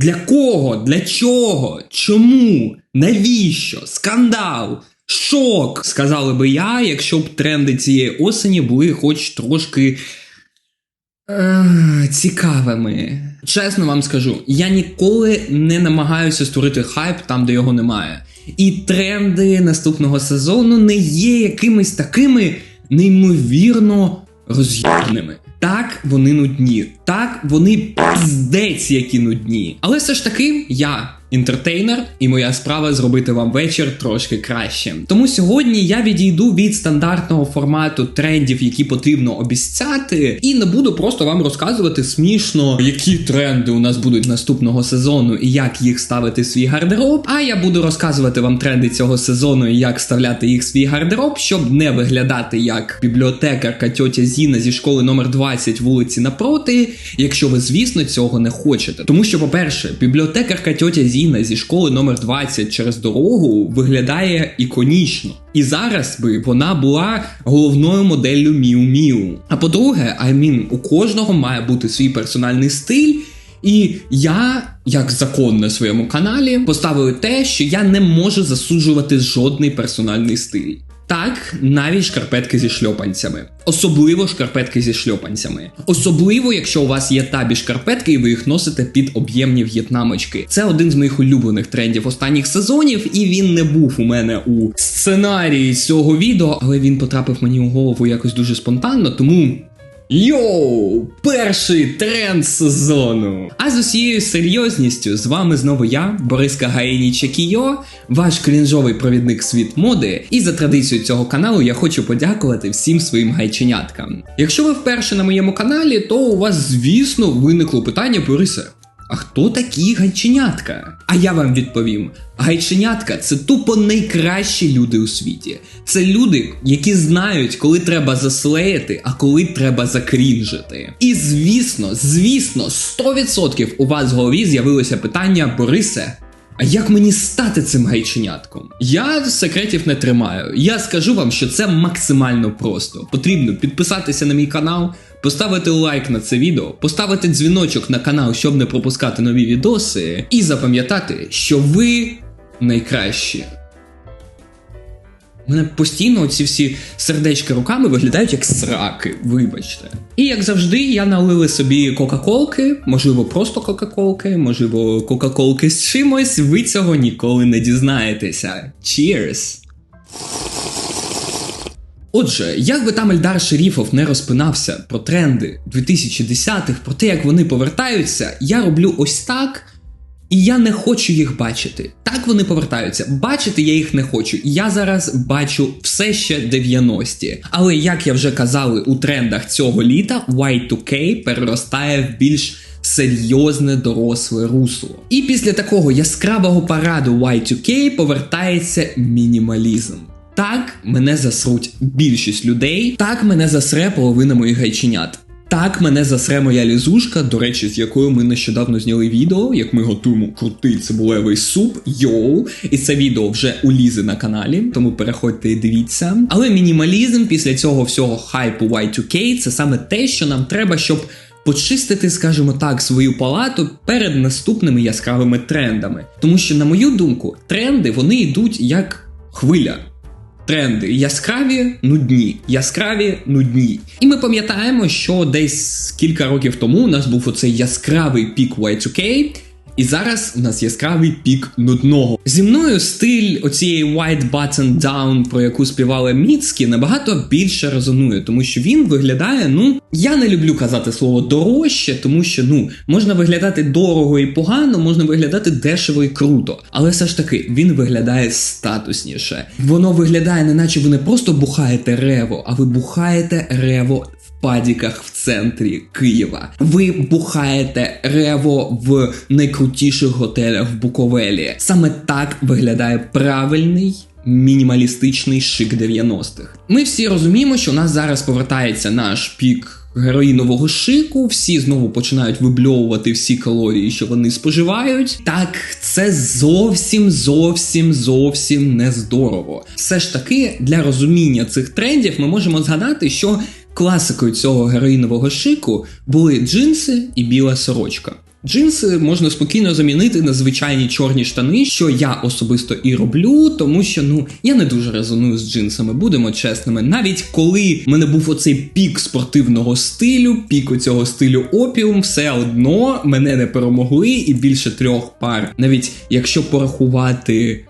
Для кого? Для чого? Чому? Навіщо? Скандал? Шок, сказали би я, якщо б тренди цієї осені були хоч трошки е, цікавими. Чесно вам скажу, я ніколи не намагаюся створити хайп там, де його немає. І тренди наступного сезону не є якимись такими неймовірно роз'єбними. Так, вони нудні. Так, вони піздець які нудні. Але все ж таки, я інтертейнер, і моя справа зробити вам вечір трошки краще. Тому сьогодні я відійду від стандартного формату трендів, які потрібно обіцяти, і не буду просто вам розказувати смішно, які тренди у нас будуть наступного сезону і як їх ставити в свій гардероб. А я буду розказувати вам тренди цього сезону і як вставляти їх в свій гардероб, щоб не виглядати як бібліотекарка тьотя Зіна зі школи номер 20 вулиці напроти, якщо ви, звісно, цього не хочете. Тому що, по-перше, бібліотекарка тьотя Зіна Зіна зі школи номер 20 через дорогу виглядає іконічно. І зараз би вона була головною моделлю Міу Міу. А по-друге, I mean, у кожного має бути свій персональний стиль. І я, як закон на своєму каналі, поставив те, що я не можу засуджувати жодний персональний стиль. Так, навіть шкарпетки зі шльопанцями, особливо шкарпетки зі шльопанцями, особливо, якщо у вас є табі шкарпетки, і ви їх носите під об'ємні в'єтнамочки. Це один з моїх улюблених трендів останніх сезонів, і він не був у мене у сценарії цього відео, але він потрапив мені у голову якось дуже спонтанно, тому Йоу, перший тренд сезону. А з усією серйозністю з вами знову я, Бориска Гаїні Чекійо, ваш крінжовий провідник світ моди. І за традицією цього каналу я хочу подякувати всім своїм гайченяткам. Якщо ви вперше на моєму каналі, то у вас, звісно, виникло питання Борисе. А хто такі гайченятка? А я вам відповім: гайченятка це тупо найкращі люди у світі. Це люди, які знають, коли треба заслеяти, а коли треба закрінжити. І звісно, звісно, 100% у вас в голові з'явилося питання Борисе. А як мені стати цим гайченятком? Я секретів не тримаю. Я скажу вам, що це максимально просто. Потрібно підписатися на мій канал, поставити лайк на це відео, поставити дзвіночок на канал, щоб не пропускати нові відоси, і запам'ятати, що ви найкращі. Мене постійно ці всі сердечки руками виглядають як сраки, вибачте. І як завжди, я налили собі кока-колки, можливо, просто кока-колки, можливо, кока-колки з чимось. Ви цього ніколи не дізнаєтеся. Cheers! Отже, як би там Ельдар Шеріфов не розпинався про тренди 2010-х, про те, як вони повертаються, я роблю ось так. І я не хочу їх бачити. Так вони повертаються. Бачити я їх не хочу. Я зараз бачу все ще 90-ті. Але як я вже казали у трендах цього літа, Y2K переростає в більш серйозне доросле русло. І після такого яскравого параду Y2K повертається мінімалізм. Так мене засруть більшість людей, так мене засре половина моїх гайченят. Так мене засре моя лізушка, до речі, з якою ми нещодавно зняли відео, як ми готуємо крутий цибулевий суп, йоу. І це відео вже у Лізи на каналі, тому переходьте і дивіться. Але мінімалізм після цього всього хайпу Y2K це саме те, що нам треба, щоб почистити, скажімо так, свою палату перед наступними яскравими трендами. Тому що, на мою думку, тренди вони йдуть як хвиля. Тренди яскраві, нудні, яскраві, нудні. І ми пам'ятаємо, що десь кілька років тому у нас був оцей яскравий пік Y2K, і зараз у нас яскравий пік нудного. Зі мною стиль оцієї White Button Down, про яку співали Міцкі, набагато більше резонує, тому що він виглядає, ну, я не люблю казати слово дорожче, тому що ну, можна виглядати дорого і погано, можна виглядати дешево і круто. Але все ж таки він виглядає статусніше. Воно виглядає, не наче ви не просто бухаєте рево, а ви бухаєте рево падіках в центрі Києва. Ви бухаєте рево в найкрутіших готелях в Буковелі. Саме так виглядає правильний. Мінімалістичний шик 90-х. Ми всі розуміємо, що у нас зараз повертається наш пік героїнового шику, всі знову починають вибльовувати всі калорії, що вони споживають. Так, це зовсім зовсім зовсім не здорово. Все ж таки, для розуміння цих трендів ми можемо згадати, що класикою цього героїнового шику були джинси і біла сорочка. Джинси можна спокійно замінити на звичайні чорні штани, що я особисто і роблю, тому що ну я не дуже резоную з джинсами, будемо чесними. Навіть коли в мене був оцей пік спортивного стилю, пік цього стилю опіум, все одно мене не перемогли, і більше трьох пар, навіть якщо порахувати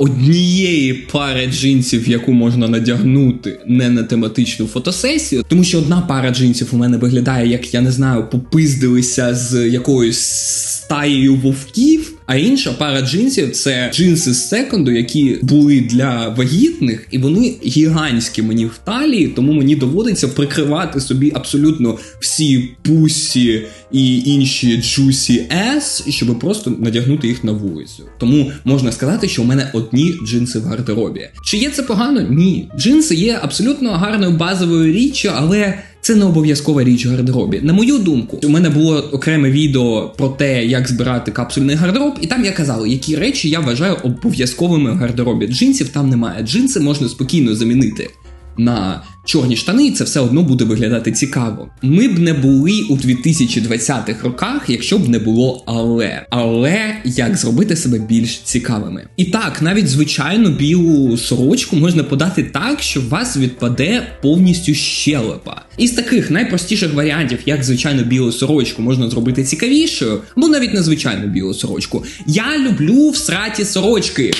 однієї пари джинсів, яку можна надягнути не на тематичну фотосесію, тому що одна пара джинсів у мене виглядає, як я не знаю, попиздилися з якоюсь стаєю вовків. А інша пара джинсів це джинси з секонду, які були для вагітних, і вони гігантські мені в талії, тому мені доводиться прикривати собі абсолютно всі пусі і інші джусі S, щоб просто надягнути їх на вулицю. Тому можна сказати, що у мене одні джинси в гардеробі. Чи є це погано? Ні. Джинси є абсолютно гарною базовою річчю, але. Це не обов'язкова річ в гардеробі. На мою думку, у мене було окреме відео про те, як збирати капсульний гардероб, і там я казав, які речі я вважаю обов'язковими в гардеробі. Джинсів там немає. Джинси можна спокійно замінити на чорні штани, це все одно буде виглядати цікаво. Ми б не були у 2020-х роках, якщо б не було але. Але як зробити себе більш цікавими? І так, навіть звичайну білу сорочку можна подати так, що вас відпаде повністю щелепа. Із таких найпростіших варіантів, як звичайно білу сорочку можна зробити цікавішою, або навіть незвичайну білу сорочку. Я люблю в сраті сорочки.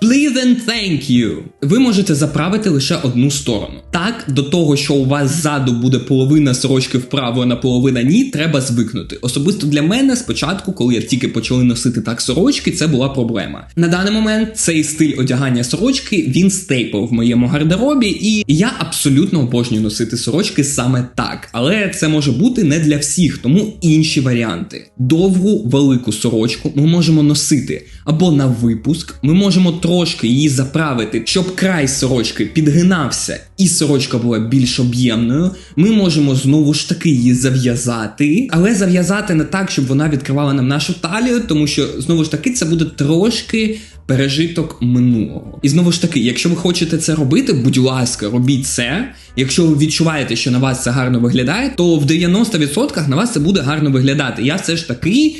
Please and thank you. Ви можете заправити лише одну сторону. Так, до того, що у вас ззаду буде половина сорочки вправо, а на половина ні, треба звикнути. Особисто для мене спочатку, коли я тільки почали носити так сорочки, це була проблема. На даний момент цей стиль одягання сорочки він стейпл в моєму гардеробі, і я абсолютно обожнюю носити сорочки саме так. Але це може бути не для всіх, тому інші варіанти. Довгу велику сорочку ми можемо носити або на випуск, ми можемо трошки її заправити, щоб край сорочки підгинався і сорочка була більш об'ємною. Ми можемо знову ж таки її зав'язати, але зав'язати не так, щоб вона відкривала нам нашу талію, тому що знову ж таки це буде трошки. Пережиток минулого. І знову ж таки, якщо ви хочете це робити, будь ласка, робіть це. Якщо ви відчуваєте, що на вас це гарно виглядає, то в 90% на вас це буде гарно виглядати. Я все ж таки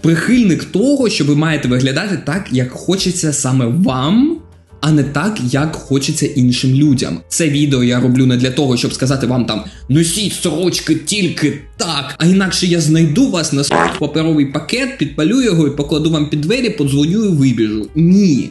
прихильник того, що ви маєте виглядати так, як хочеться саме вам. А не так, як хочеться іншим людям. Це відео я роблю не для того, щоб сказати вам там носіть сорочки тільки так, а інакше я знайду вас на паперовий пакет, підпалю його і покладу вам під двері, подзвоню і вибіжу. Ні.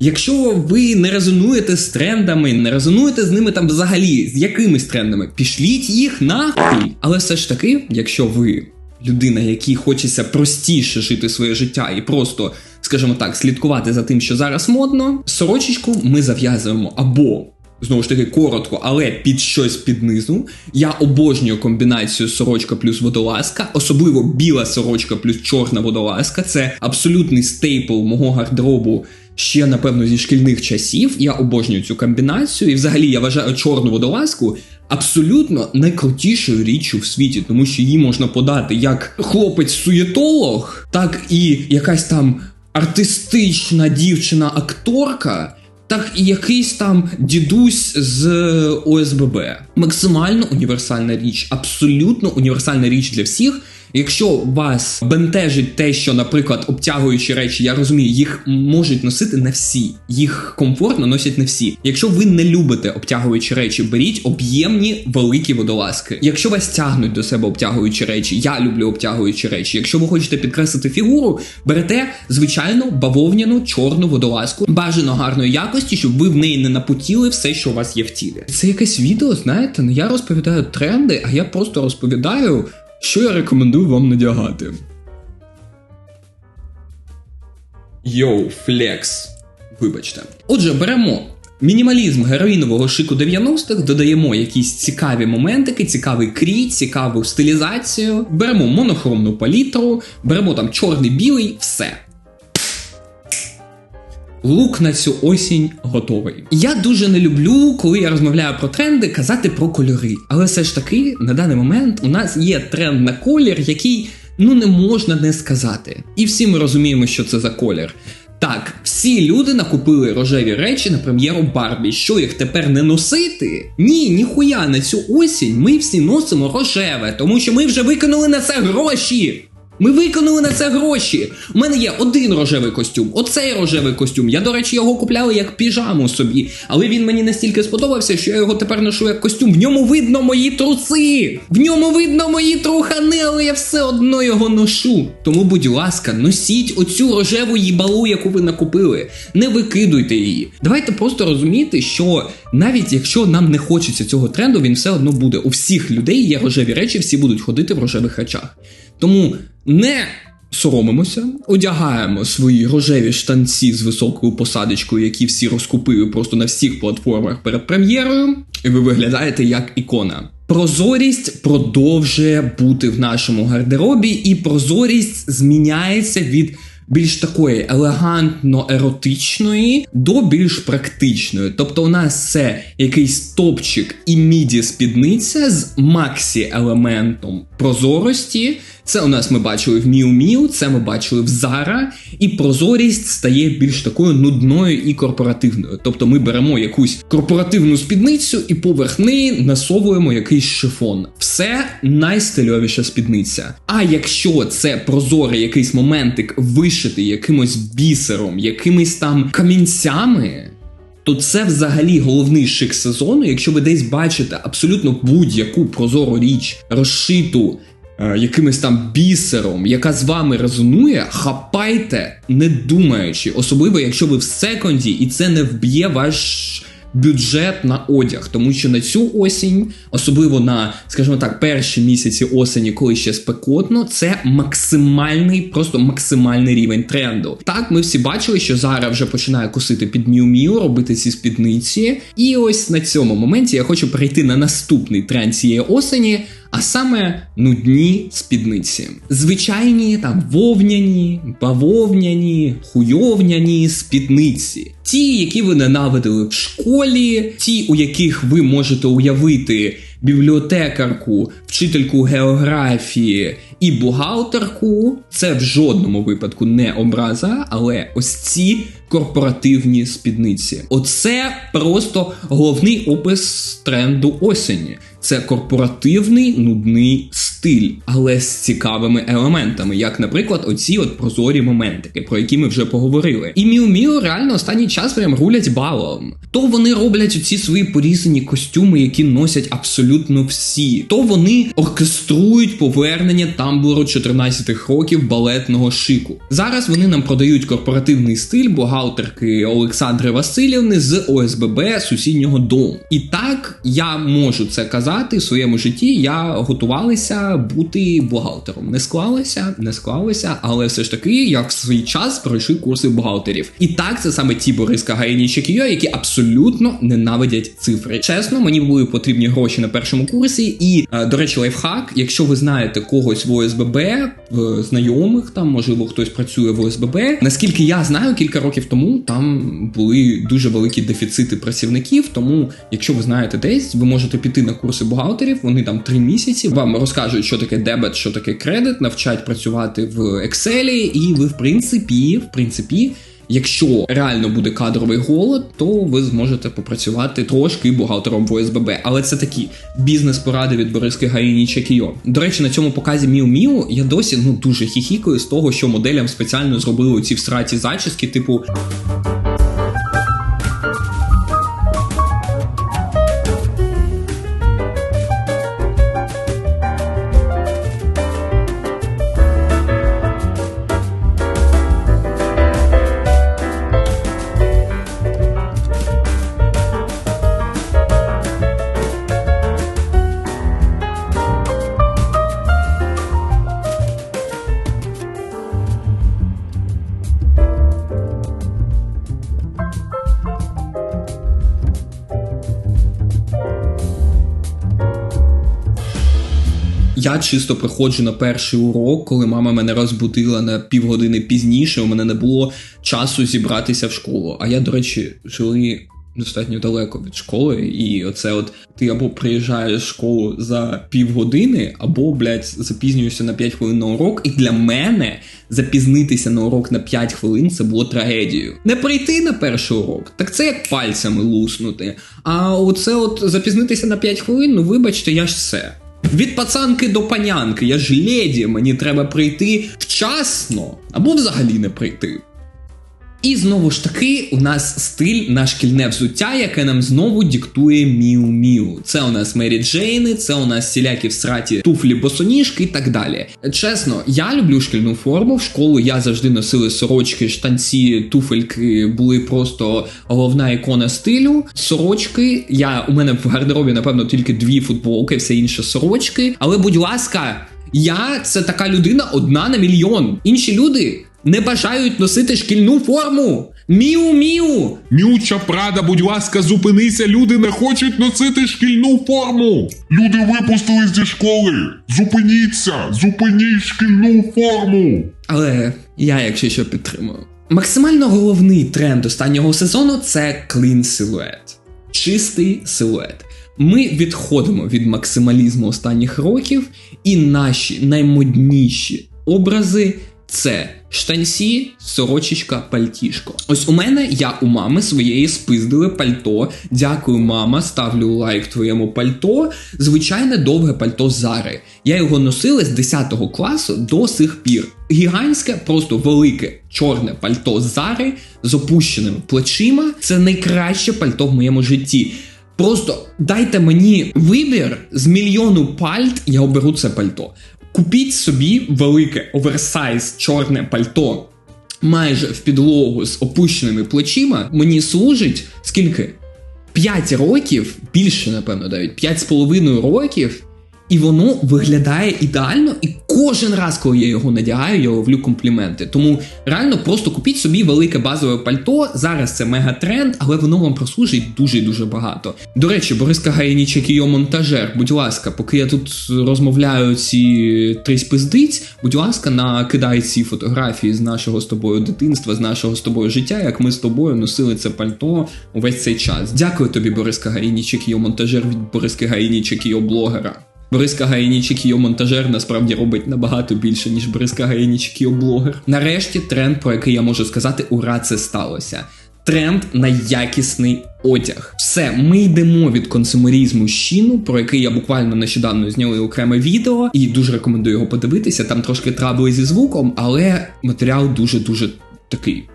Якщо ви не резонуєте з трендами, не резонуєте з ними там взагалі, з якимись трендами, пішліть їх нахуй. Але все ж таки, якщо ви людина, якій хочеться простіше жити своє життя і просто, скажімо так, слідкувати за тим, що зараз модно, сорочечку ми зав'язуємо або. Знову ж таки, коротко, але під щось під низу. Я обожнюю комбінацію сорочка плюс водолазка, особливо біла сорочка плюс чорна водолазка. Це абсолютний стейпл мого гардеробу ще, напевно, зі шкільних часів. Я обожнюю цю комбінацію. І взагалі я вважаю чорну водолазку абсолютно найкрутішою річчю в світі, тому що її можна подати як хлопець-суєтолог, так і якась там артистична дівчина-акторка. Так і якийсь там дідусь з ОСББ. Максимально універсальна річ, абсолютно універсальна річ для всіх. Якщо вас бентежить те, що, наприклад, обтягуючі речі, я розумію, їх можуть носити не всі, їх комфортно носять не всі. Якщо ви не любите обтягуючі речі, беріть об'ємні великі водолазки. Якщо вас тягнуть до себе обтягуючі речі, я люблю обтягуючі речі. Якщо ви хочете підкреслити фігуру, берете звичайну бавовняну чорну водолазку, бажано гарної якості, щоб ви в неї не напотіли все, що у вас є в тілі. Це якесь відео, знаєте, не я розповідаю тренди, а я просто розповідаю. Що я рекомендую вам надягати? Йоу, флекс. Вибачте. Отже, беремо мінімалізм героїнового шику 90-х, додаємо якісь цікаві моментики, цікавий крій, цікаву стилізацію. Беремо монохромну палітру, беремо там чорний білий, все. Лук на цю осінь готовий. Я дуже не люблю, коли я розмовляю про тренди, казати про кольори. Але все ж таки, на даний момент у нас є тренд на колір, який ну не можна не сказати. І всі ми розуміємо, що це за колір. Так, всі люди накупили рожеві речі на прем'єру Барбі. Що їх тепер не носити? Ні, ніхуя на цю осінь ми всі носимо рожеве, тому що ми вже викинули на це гроші. Ми виконали на це гроші. У мене є один рожевий костюм, оцей рожевий костюм. Я, до речі, його купляли як піжаму собі, але він мені настільки сподобався, що я його тепер ношу як костюм. В ньому видно мої труси. В ньому видно мої трухани, але я все одно його ношу. Тому, будь ласка, носіть оцю рожеву їбалу, яку ви накупили. Не викидуйте її. Давайте просто розуміти, що навіть якщо нам не хочеться цього тренду, він все одно буде. У всіх людей є рожеві речі, всі будуть ходити в рожевих речах. Тому не соромимося, одягаємо свої рожеві штанці з високою посадочкою, які всі розкупили просто на всіх платформах перед прем'єрою, і ви виглядаєте як ікона. Прозорість продовжує бути в нашому гардеробі, і прозорість зміняється від більш такої елегантно-еротичної до більш практичної. Тобто, у нас це якийсь топчик і міді спідниця з максі елементом прозорості. Це у нас ми бачили в Miu Miu, це ми бачили в Zara, і прозорість стає більш такою нудною і корпоративною. Тобто ми беремо якусь корпоративну спідницю і поверх неї насовуємо якийсь шифон. Все найстильовіша спідниця. А якщо це прозорий якийсь моментик вишитий якимось бісером, якимись там камінцями. То це взагалі головний шик сезону. Якщо ви десь бачите абсолютно будь-яку прозору річ, розшиту якимось там бісером, яка з вами резонує, хапайте, не думаючи, особливо якщо ви в секонді, і це не вб'є ваш. Бюджет на одяг, тому що на цю осінь, особливо на, скажімо так, перші місяці осені, коли ще спекотно, це максимальний, просто максимальний рівень тренду. Так, ми всі бачили, що зараз вже починає косити під Miu, робити ці спідниці. І ось на цьому моменті я хочу перейти на наступний тренд цієї осені. А саме нудні спідниці. Звичайні там вовняні, бавовняні, хуйовняні спідниці. Ті, які ви ненавидили в школі, ті, у яких ви можете уявити бібліотекарку, вчительку географії і бухгалтерку, це в жодному випадку не образа, але ось ці корпоративні спідниці. Оце просто головний опис тренду осені. Це корпоративний нудний стиль, але з цікавими елементами, як, наприклад, оці от прозорі моментики, про які ми вже поговорили. І Міу Міу реально останній час прям рулять балом. То вони роблять оці свої порізані костюми, які носять абсолютно всі, то вони оркеструють повернення тамбуру 14 років балетного шику. Зараз вони нам продають корпоративний стиль бухгалтерки Олександри Васильівни з ОСББ сусіднього дому. І так я можу це казати в своєму житті. Я готувалася бути бухгалтером. Не склалося, не склалося, але все ж таки я в свій час пройшов курси бухгалтерів. І так це саме ті Бориска Гаїні Чекіо, які абсолютно ненавидять цифри. Чесно, мені були потрібні гроші на першому курсі. І е, до речі, лайфхак, якщо ви знаєте когось в ОСББ, в знайомих там, можливо, хтось працює в ОСББ. Наскільки я знаю, кілька років тому там були дуже великі дефіцити працівників. Тому, якщо ви знаєте десь, ви можете піти на курси бухгалтерів. Вони там три місяці. Вам розкажуть, що таке дебет, що таке кредит, навчать працювати в Excel, і ви, в принципі, в принципі. Якщо реально буде кадровий голод, то ви зможете попрацювати трошки бухгалтером в ОСББ. Але це такі бізнес-поради від Бориски Гаїні Чекіо. До речі, на цьому показі Міу Міу я досі ну дуже хіхікаю з того, що моделям спеціально зробили ці всраті зачіски, типу. Я чисто приходжу на перший урок, коли мама мене розбудила на півгодини пізніше. У мене не було часу зібратися в школу. А я, до речі, жили достатньо далеко від школи, і оце от ти або приїжджаєш в школу за півгодини, або, блядь, запізнюєшся на 5 хвилин на урок. І для мене запізнитися на урок на 5 хвилин це було трагедією. Не прийти на перший урок, так це як пальцями луснути. А оце от запізнитися на 5 хвилин, ну вибачте, я ж все. Від пацанки до панянки, я ж леді, мені треба прийти вчасно або взагалі не прийти. І знову ж таки, у нас стиль на шкільне взуття, яке нам знову диктує Міу Міу. Це у нас Мері Джейни, це у нас всілякі всраті туфлі босоніжки і так далі. Чесно, я люблю шкільну форму. В школу я завжди носили сорочки, штанці, туфельки були просто головна ікона стилю. Сорочки. Я у мене в гардеробі, напевно, тільки дві футболки, все інше сорочки. Але, будь ласка, я це така людина одна на мільйон. Інші люди не бажають носити шкільну форму. Міу-міу! Мюча Прада, будь ласка, зупинися, люди не хочуть носити шкільну форму. Люди випустили зі школи. Зупиніться, зупиніть шкільну форму. Але я, якщо що, підтримую. Максимально головний тренд останнього сезону це клін силует. Чистий силует. Ми відходимо від максималізму останніх років, і наші наймодніші образи це штанці, сорочечка, пальтішко. Ось у мене я у мами своєї спиздили пальто. Дякую, мама. Ставлю лайк твоєму пальто. Звичайне довге пальто Зари. Я його носила з 10 класу до сих пір. Гігантське, просто велике чорне пальто Зари з опущеними плечима. Це найкраще пальто в моєму житті. Просто дайте мені вибір з мільйону пальт, я оберу це пальто. Купіть собі велике оверсайз чорне пальто майже в підлогу з опущеними плечима. Мені служить скільки? 5 років, більше, напевно, навіть 5,5 років, і воно виглядає ідеально. І кожен раз, коли я його надягаю, я ловлю компліменти. Тому реально просто купіть собі велике базове пальто. Зараз це мега-тренд, але воно вам прослужить дуже дуже багато. До речі, Борис Кагаїнічек і його монтажер. Будь ласка, поки я тут розмовляю ці три спиздиць, будь ласка, накидай ці фотографії з нашого з тобою дитинства, з нашого з тобою життя, як ми з тобою носили це пальто увесь цей час. Дякую тобі, Борис Кагаїнічек і його монтажер від Борис Кагаїнічек і його блогера. Борис Кагаїнічик і його монтажер насправді робить набагато більше, ніж Борис Кагаїнічик і його блогер. Нарешті тренд, про який я можу сказати, ура, це сталося. Тренд на якісний одяг. Все, ми йдемо від консумерізму щіну, про який я буквально нещодавно зняли окреме відео, і дуже рекомендую його подивитися. Там трошки трабли зі звуком, але матеріал дуже дуже такий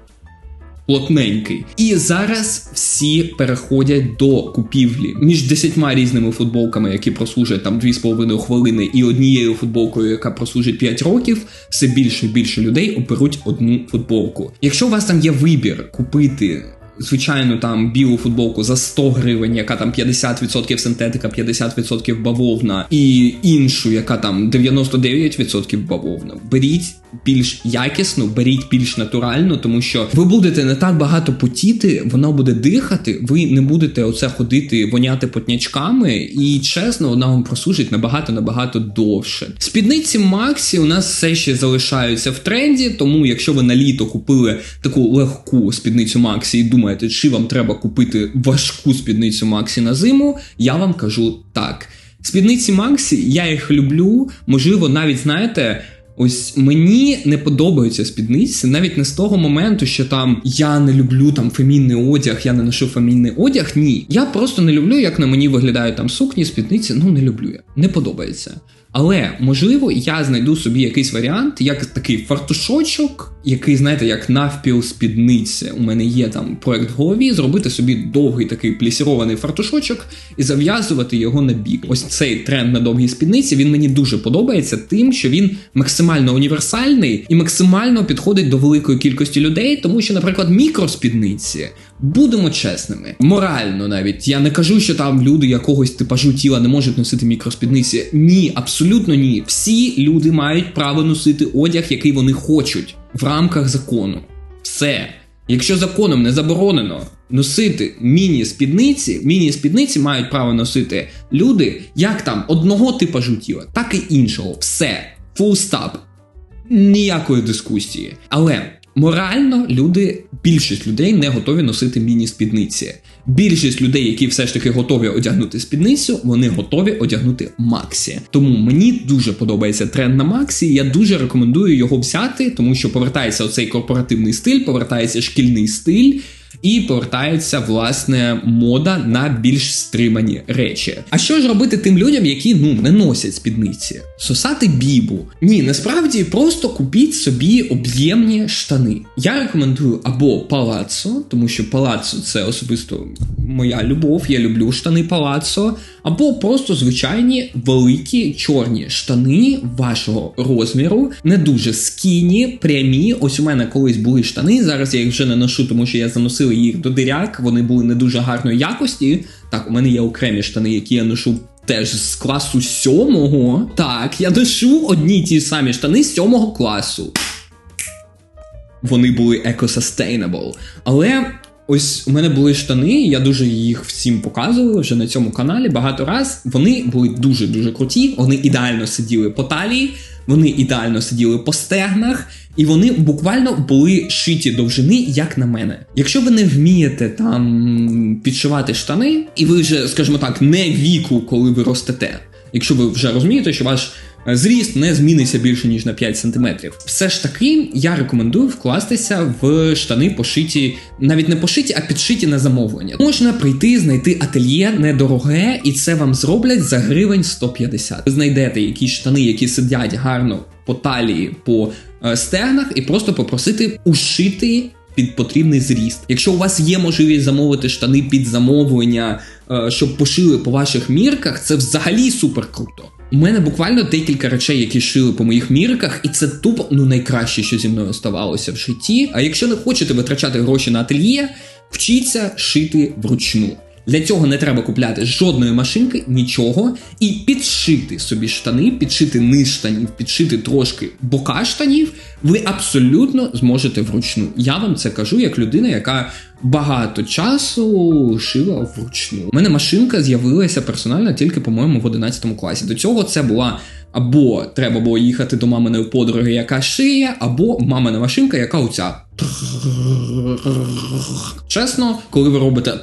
плотненький. І зараз всі переходять до купівлі між десятьма різними футболками, які прослужать там 2,5 хвилини, і однією футболкою, яка прослужить 5 років, все більше і більше людей оберуть одну футболку. Якщо у вас там є вибір купити. Звичайно, там білу футболку за 100 гривень, яка там 50% синтетика, 50% бавовна, і іншу, яка там 99% бавовна. Беріть більш якісно, беріть більш натурально, тому що ви будете не так багато потіти, вона буде дихати, ви не будете оце ходити, воняти потнячками, і чесно, вона вам прослужить набагато набагато довше. Спідниці Максі у нас все ще залишаються в тренді, тому якщо ви на літо купили таку легку спідницю Максі і думаєте, чи вам треба купити важку спідницю Максі на зиму, я вам кажу так. Спідниці Максі, я їх люблю, можливо, навіть знаєте. Ось мені не подобаються спідниці, навіть не з того моменту, що там я не люблю там фемінний одяг, я не ношу фемінний одяг. Ні, я просто не люблю, як на мені виглядають там сукні, спідниці. Ну не люблю я, не подобається. Але можливо, я знайду собі якийсь варіант, як такий фартушочок, який, знаєте, як навпіл спідниця. У мене є там проект в голові, зробити собі довгий такий плісірований фартушочок і зав'язувати його на бік. Ось цей тренд на довгій спідниці він мені дуже подобається, тим, що він максимально універсальний і максимально підходить до великої кількості людей, тому що, наприклад, мікроспідниці. Будемо чесними, морально навіть я не кажу, що там люди якогось типажу тіла не можуть носити мікроспідниці. Ні, абсолютно ні. Всі люди мають право носити одяг, який вони хочуть в рамках закону. Все. Якщо законом не заборонено носити міні-спідниці, міні-спідниці мають право носити люди як там одного типажу тіла, так і іншого. Все, full stop. Ніякої дискусії. Але морально люди, більшість людей не готові носити міні-спідниці. Більшість людей, які все ж таки готові одягнути спідницю, вони готові одягнути Максі. Тому мені дуже подобається тренд на Максі. Я дуже рекомендую його взяти, тому що повертається оцей корпоративний стиль, повертається шкільний стиль. І повертається власне мода на більш стримані речі. А що ж робити тим людям, які ну не носять спідниці? Сосати бібу? Ні, насправді просто купіть собі об'ємні штани. Я рекомендую або палацо, тому що палацо це особисто моя любов. Я люблю штани палацо, або просто звичайні великі чорні штани вашого розміру, не дуже скіні, прямі. Ось у мене колись були штани. Зараз я їх вже не ношу, тому що я заносив їх до диряк. Вони були не дуже гарної якості. Так, у мене є окремі штани, які я ношу. Теж з класу сьомого. Так, я ношу одні ті самі штани сьомого класу. Вони були еко-sustainable. Але ось у мене були штани, я дуже їх всім показував вже на цьому каналі багато раз. Вони були дуже-дуже круті, вони ідеально сиділи по талії, вони ідеально сиділи по стегнах, і вони буквально були шиті довжини, як на мене. Якщо ви не вмієте там підшивати штани, і ви вже, скажімо так, не віку, коли ви ростете. Якщо ви вже розумієте, що ваш зріст не зміниться більше ніж на 5 см. Все ж таки, я рекомендую вкластися в штани пошиті, навіть не пошиті, а підшиті на замовлення. Можна прийти, знайти ательє недороге, і це вам зроблять за гривень 150. Ви знайдете якісь штани, які сидять гарно по талії, по е, стегнах, і просто попросити ушити під потрібний зріст. Якщо у вас є можливість замовити штани під замовлення, щоб пошили по ваших мірках, це взагалі супер круто. У мене буквально декілька речей, які шили по моїх мірках, і це тупо ну найкраще, що зі мною ставалося в житті. А якщо не хочете витрачати гроші на ательє, вчіться шити вручну. Для цього не треба купляти жодної машинки, нічого, і підшити собі штани, підшити низ штанів, підшити трошки бока штанів. Ви абсолютно зможете вручну. Я вам це кажу як людина, яка багато часу шила вручну. У мене машинка з'явилася персонально тільки, по-моєму, в 11 класі. До цього це була. Або треба було їхати до маминої подруги, яка шиє, або мамина машинка, яка оця. Чесно, коли ви робите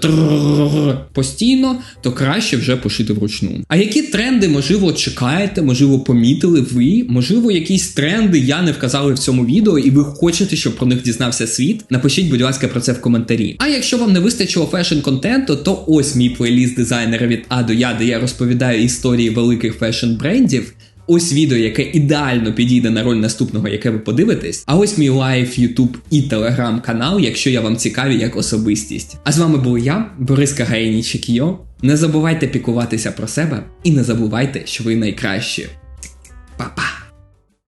постійно, то краще вже пошити вручну. А які тренди, можливо, чекаєте, можливо, помітили ви? Можливо, якісь тренди я не вказали в цьому відео, і ви хочете, щоб про них дізнався світ? Напишіть, будь ласка, про це в коментарі. А якщо вам не вистачило фешн-контенту, то ось мій плейліст дизайнера від А до Я, де я розповідаю історії великих фешн-брендів. Ось відео, яке ідеально підійде на роль наступного, яке ви подивитесь. А ось мій лайф, Ютуб і телеграм канал, якщо я вам цікаві як особистість. А з вами був я, Борис Кагаєнічик-Йо. Не забувайте пікуватися про себе і не забувайте, що ви найкращі. Па-па!